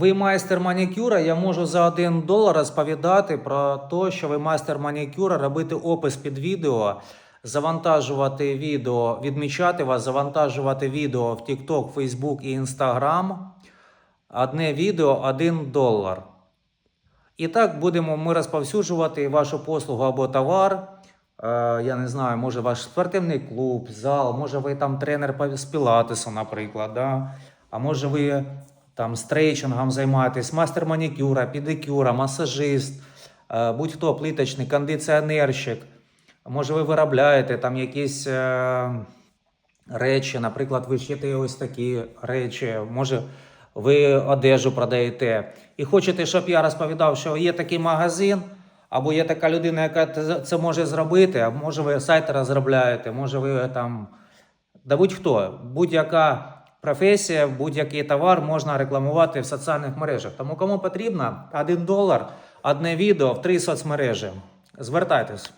Ви майстер манікюра, я можу за 1 долар розповідати про те, що ви майстер манікюра, робити опис під відео, завантажувати відео, відмічати вас, завантажувати відео в TikTok, Facebook і Instagram. Одне відео 1 долар. І так будемо ми розповсюджувати вашу послугу або товар. Е, я не знаю, може ваш спортивний клуб, зал, може ви там тренер з пілатесу, наприклад. Да? А може ви там стрейчингом займаєтесь, мастер манікюра, педикюра, масажист, е, будь-хто плиточний, кондиціонерщик. Може, ви виробляєте там якісь е, речі, наприклад, ви шиєте ось такі речі, може, ви одежу продаєте. І хочете, щоб я розповідав, що є такий магазин, або є така людина, яка це може зробити, а може ви сайт розробляєте, може ви там. Да будь-хто, будь-яка професія, будь-який товар можна рекламувати в соціальних мережах. Тому кому потрібно 1 долар, одне відео в три соцмережі. Звертайтесь.